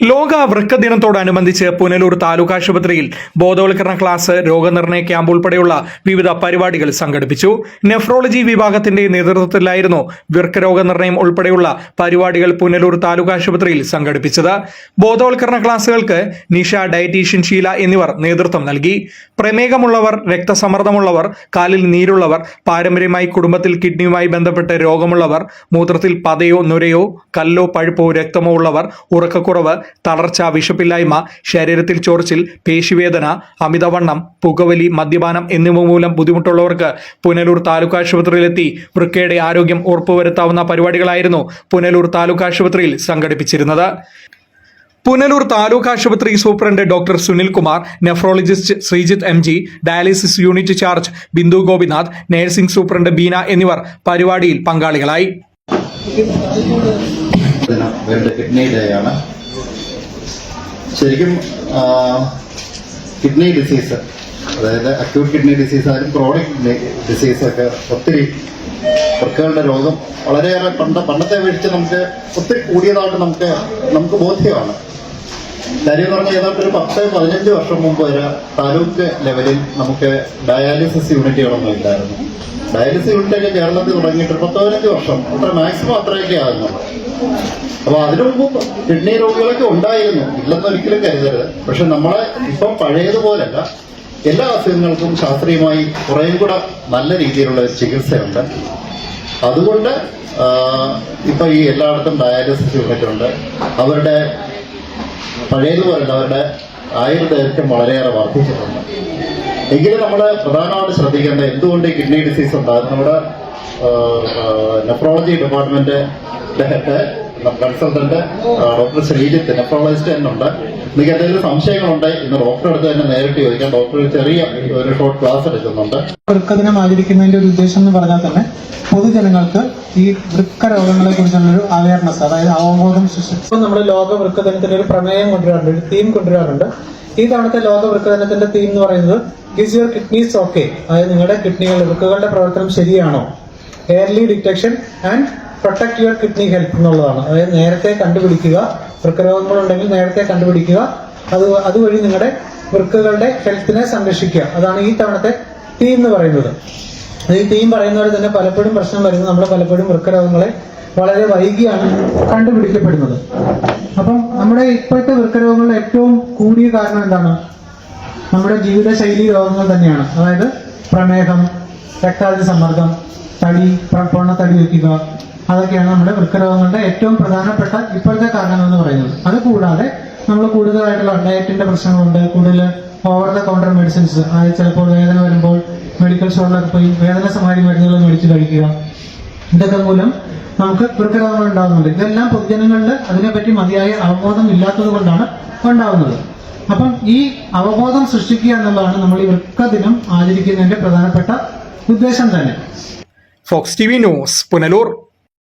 ലോക വൃക്ക ദിനത്തോടനുബന്ധിച്ച് പുനലൂർ താലൂക്ക് ആശുപത്രിയിൽ ബോധവൽക്കരണ ക്ലാസ് രോഗനിർണയ ക്യാമ്പ് ഉൾപ്പെടെയുള്ള വിവിധ പരിപാടികൾ സംഘടിപ്പിച്ചു. നെഫ്രോളജി വിഭാഗത്തിന്റെ നേതൃത്വത്തിലായിരുന്നു വൃക്ക രോഗനിർണയം ഉൾപ്പെടെയുള്ള പരിപാടികൾ പുനലൂർ താലൂക്ക് ആശുപത്രിയിൽ സംഘടിപ്പിച്ചത്. ബോധവൽക്കരണ ക്ലാസുകൾക്ക് നിഷ ഡയറ്റീഷ്യൻ ഷീല എന്നിവർ നേതൃത്വം നൽകി. പ്രമേഹമുള്ളവർ രക്തസമ്മർദ്ദമുള്ളവർ കാലിൽ നീരുള്ളവർ പാരമ്പര്യമായി കുടുംബത്തിൽ കിഡ്നിയുമായി ബന്ധപ്പെട്ട് രോഗമുള്ളവർ മൂത്രത്തിൽ പതയോ നുരയോ കല്ലോ പഴുപ്പോ രക്തമോ ഉള്ളവർ ഉറക്കക്കുറവ് തളർച്ച വിശപ്പില്ലായ്മ ശരീരത്തിൽ ചോർച്ചിൽ പേശിവേദന അമിതവണ്ണം പുകവലി മദ്യപാനം എന്നിവ മൂലം ബുദ്ധിമുട്ടുള്ളവർക്ക് പുനലൂർ താലൂക്ക് ആശുപത്രിയിലെത്തി വൃക്കയുടെ ആരോഗ്യം ഉറപ്പുവരുത്താവുന്ന പരിപാടികളായിരുന്നു പുനലൂർ താലൂക്ക് ആശുപത്രിയിൽ സംഘടിപ്പിച്ചിരുന്നത്. പുനലൂർ താലൂക്ക് ആശുപത്രി superintendent doctor Sunil Kumar nephrologist Sreejith M G dialysis unit charge Bindu Gopinath nursing superintendent Beena എന്നിവർ പരിപാടിയിൽ പങ്കാളികളായി. ശരിക്കും കിഡ്നി ഡിസീസ് അതായത് അക്യൂട്ട് കിഡ്നി ഡിസീസ് ആയാലും ക്രോണിക് കിഡ്നി ഡിസീസ് ഒക്കെ ഒത്തിരി വൃക്കകളുടെ രോഗം വളരെയേറെ പണ്ട പണ്ടത്തെ അപേക്ഷിച്ച് നമുക്ക് ഒത്തിരി കൂടിയതായിട്ട് നമുക്ക് നമുക്ക് ബോധ്യമാണ്. കാര്യം പറഞ്ഞാൽ ഏതാണ്ട് ഒരു പത്ത് പതിനഞ്ച് വർഷം മുമ്പ് വരെ താലൂക്ക് ലെവലിൽ നമുക്ക് ഡയാലിസിസ് യൂണിറ്റുകളൊന്നും ഇല്ലായിരുന്നു. ഡയാലിസിസ് യൂണിറ്റൊക്കെ കേരളത്തിൽ തുടങ്ങിയിട്ട് പത്ത് വർഷം. അത്ര മാക്സിമം അത്രയൊക്കെ ആകുന്നുള്ളൂ അപ്പൊ അതിനു മുമ്പ് കിഡ്നി രോഗികളൊക്കെ ഉണ്ടായിരുന്നു. ഇല്ലെന്ന് ഒരിക്കലും കരുതരുത്. പക്ഷെ നമ്മളെ ഇപ്പം പഴയതുപോലല്ല. എല്ലാ അസുഖങ്ങൾക്കും ശാസ്ത്രീയമായി കുറേയും കൂടെ നല്ല രീതിയിലുള്ള ചികിത്സയുണ്ട്. അതുകൊണ്ട് ഇപ്പൊ ഈ എല്ലായിടത്തും ഡയാലിസിസ് യൂണിറ്റ് ഉണ്ട് അവരുടെ പഴയതുപോലല്ല അവരുടെ ആയുർദൈർഘ്യം വളരെയേറെ വർദ്ധിച്ചിട്ടുണ്ട്. എങ്കിലും നമ്മൾ പ്രധാനമായിട്ട് ശ്രദ്ധിക്കേണ്ടത് എന്തുകൊണ്ട് കിഡ്നി ഡിസീസ് ഉണ്ടാകും നമ്മുടെ nephrology department consultant doctor Sreejith nephrologist എന്നുണ്ട് നിങ്ങൾക്ക് എന്തെങ്കിലും സംശയങ്ങളുണ്ട് ഇന്ന് ഡോക്ടറെ അടുത്ത് തന്നെ നേരിട്ട് ചോദിക്കാം. ഡോക്ടർ ചെറിയ ഒരു ഷോർട്ട് ക്ലാസ് എടുക്കുന്നുണ്ട്. വൃക്കദിനം ആചരിക്കുന്നതിന്റെ ഒരു ഉദ്ദേശം എന്ന് പറഞ്ഞാൽ തന്നെ പൊതുജനങ്ങൾക്ക് ഈ വൃക്ക രോഗങ്ങളെ കുറിച്ചുള്ളൊരു അവയർനെസ് അതായത് അവബോധം സൃഷ്ടിച്ചു നമ്മൾ ലോക വൃക്ക ദിനത്തിന്റെ ഒരു പ്രമേയം കൊണ്ടുവരാറുണ്ട് ഒരു തീം കൊണ്ടുവരാറുണ്ട്. ഈ തവണത്തെ ലോക വൃക്കദിനത്തിന്റെ തീം എന്ന് പറയുന്നത് ഇസ് യുവർ കിഡ്നീസ് ഓക്കെ അതായത് നിങ്ങളുടെ കിഡ്നികൾ വൃക്കകളുടെ പ്രവർത്തനം ശരിയാണോ? Early detection and protect your kidney health എന്നുള്ളതാണ്. അതായത് നേരത്തെ കണ്ടുപിടിക്കുക വൃക്കരോഗങ്ങൾ ഉണ്ടെങ്കിൽ നേരത്തെ കണ്ടുപിടിക്കുക. അത് അതുവഴി നിങ്ങളുടെ വൃക്കകളുടെ ഹെൽത്തിനെ സംരക്ഷിക്കുക. അതാണ് ഈ തവണത്തെ തീം എന്ന് പറയുന്നത്. ഈ തീം പറയുന്ന പോലെ തന്നെ പലപ്പോഴും പ്രശ്നം വരുന്നത് നമ്മൾ പലപ്പോഴും വൃക്കരോഗങ്ങളെ വളരെ വൈകിയാണ് കണ്ടുപിടിക്കപ്പെടുന്നത്. അപ്പം നമ്മുടെ ഇപ്പോഴത്തെ വൃക്കരോഗങ്ങളുടെ ഏറ്റവും കൂടിയ കാരണം എന്താണ്? നമ്മുടെ ജീവിതശൈലി രോഗങ്ങൾ തന്നെയാണ്. അതായത് പ്രമേഹം രക്താതി സമ്മർദ്ദം തടി പ്ര- പൊണ്ണ തടി വയ്ക്കുക. അതൊക്കെയാണ് നമ്മുടെ വൃക്കരോഗങ്ങളുടെ ഏറ്റവും പ്രധാനപ്പെട്ട ഇപ്പോഴത്തെ കാരണം എന്ന് പറയുന്നത്. അത് കൂടാതെ നമ്മൾ കൂടുതലായിട്ടുള്ള ഡയറ്റിന്റെ പ്രശ്നങ്ങളുണ്ട്. കൂടുതൽ ഓവർ ദ കൗണ്ടർ മെഡിസിൻസ് അതായത് ചിലപ്പോൾ വേദന വരുമ്പോൾ മെഡിക്കൽ സ്റ്റോറിലൊക്കെ പോയി വേദന സമാരി മരുന്നുകൾ മേടിച്ച് കഴിക്കുക. ഇതൊക്കെ മൂലം നമുക്ക് വൃക്കരോഗങ്ങൾ ഉണ്ടാകുന്നുണ്ട് ഇതെല്ലാം പൊതുജനങ്ങളിൽ അതിനെപ്പറ്റി മതിയായ അവബോധം ഇല്ലാത്തത് കൊണ്ടാണ് ഉണ്ടാകുന്നത്. അപ്പം ഈ അവബോധം സൃഷ്ടിക്കുക എന്നുള്ളതാണ് നമ്മൾ ഈ വൃക്കദിനം ആചരിക്കുന്നതിന്റെ പ്രധാനപ്പെട്ട ഉദ്ദേശം തന്നെ. Fox T V News Punalur.